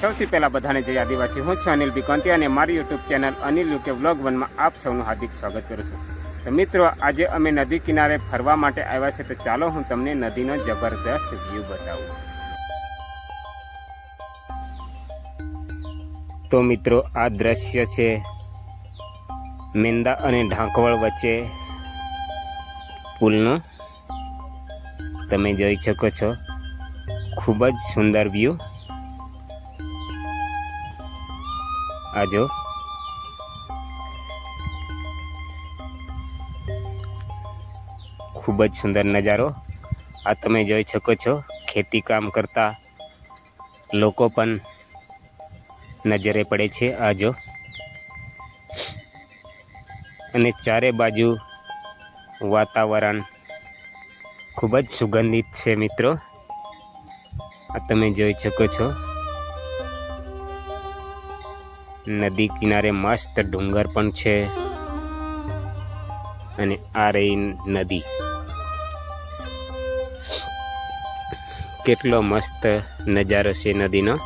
સૌથી પહેલા બધાને જય આદિવાસી. હું છું અનિલ બિકોંતી અને મારી YouTube channel Anil UK vlog વનમાં આપ સૌનું હાર્દિક સ્વાગત કરું છું. તો મિત્રો, આજે અમે નદી કિનારે ફરવા માટે આવ્યા છે, તો ચાલો હું તમને નદીનો જબરદસ્ત વ્યૂ બતાવું. તો મિત્રો, આ દ્રશ્ય છે મેંદા અને ઢાંકવળ વચ્ચે પુલનો. તમે જોઈ શકો છો, ખૂબ જ સુંદર વ્યૂ આ ખૂબ જ સુંદર નજારો. આ તમે જોઈ શકો છો, ખેતી કામ કરતા લોકો પણ નજરે પડે છે આ જો. અને ચારે બાજુ વાતાવરણ ખૂબ જ સુગંધિત છે મિત્રો. આ તમે જોઈ શકો છો. નદી કિનારે મસ્ત ડુંગર પણ છે. અને આ રહી નદી. કેટલો મસ્ત નજારો છે નદીનો.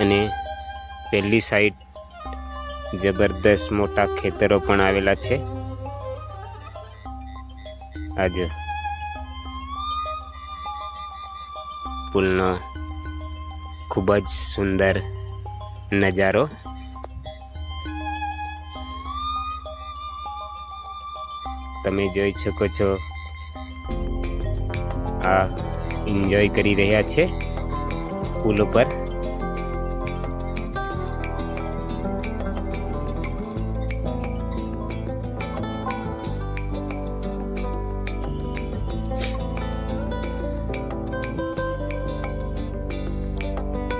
અને પેલી સાઈડ જબરદસ્ત મોટા ખેતરો પણ આવેલા છે. આજે પુલનો ખૂબ જ સુંદર નજારો. તમે જોઈ શકો છો. આ એન્જોય કરી રહ્યા છે પુલ ઉપર.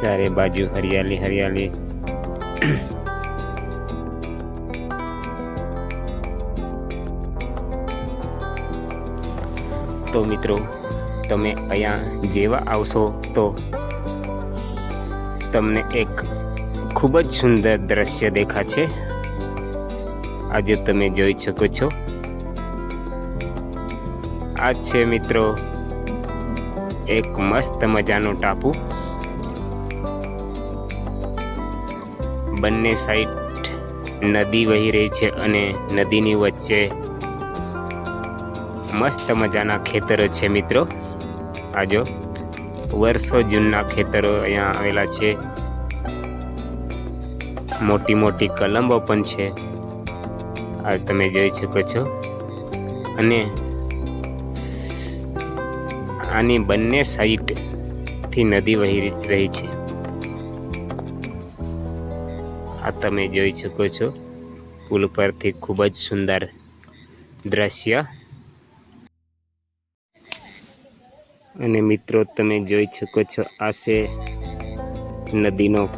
ચારે બાજુ હરિયાળી હરિયાળી. તો મિત્રો, તમે અહીંયા જેવા આવશો તો તમને એક ખૂબ જ સુંદર દ્રશ્ય દેખાશે. આજે તમે જોઈ શકો છો. આ છે મિત્રો એક મસ્ત મજાનો ટાપુ. બંને સાઈડ નદી વહી રહી છે અને નદીની વચ્ચે મસ્ત મજાના ખેતરો છે મિત્રો. આજો, વર્ષો જૂનના ખેતરો અહીંયા આવેલા છે. મોટી મોટી કલમો પણ છે. આ તમે જોઈ શકો છો. અને આની બંને સાઈડથી નદી વહી રહી છે. આ તમે જોઈ શકો છો. પુલ પરથી ખૂબ જ સુંદર દ્રશ્ય. અને મિત્રો, તમે જોઈ શકો છો, આ છે નદીનો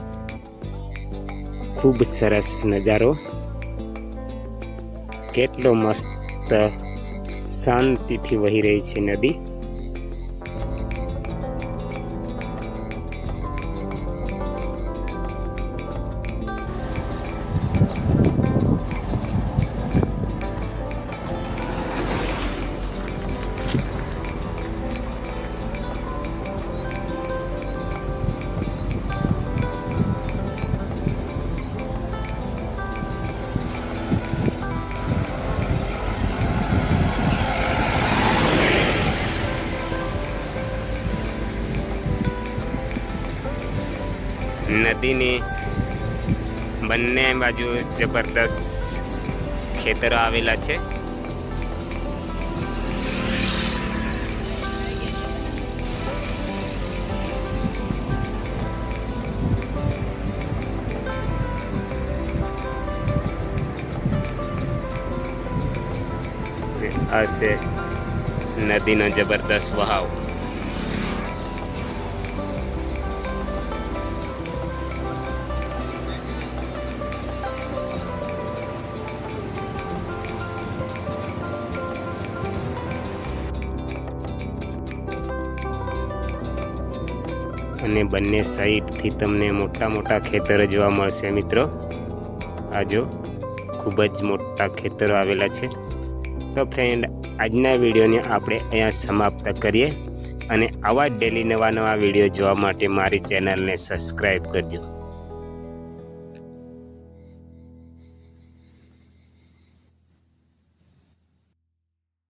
ખૂબ સરસ નજારો. કેટલો મસ્ત શાંતિથી વહી રહી છે નદી. નદીની બંને બાજુ જબરદસ્ત ખેતરો આવેલા છે. આ છે નદીનો જબરદસ્ત વહાવ. અને બંને સાઈડથી તમને મોટા મોટા ખેતરો જોવા મળશે મિત્રો. આ જો, ખૂબ જ મોટા ખેતરો આવેલા છે. તો ફ્રેન્ડ આજના વિડીયોને આપણે અહીંયા સમાપ્ત કરીએ. અને આવા ડેલી નવા નવા વીડિયો જોવા માટે મારી ચેનલને સબસ્ક્રાઈબ કરજો.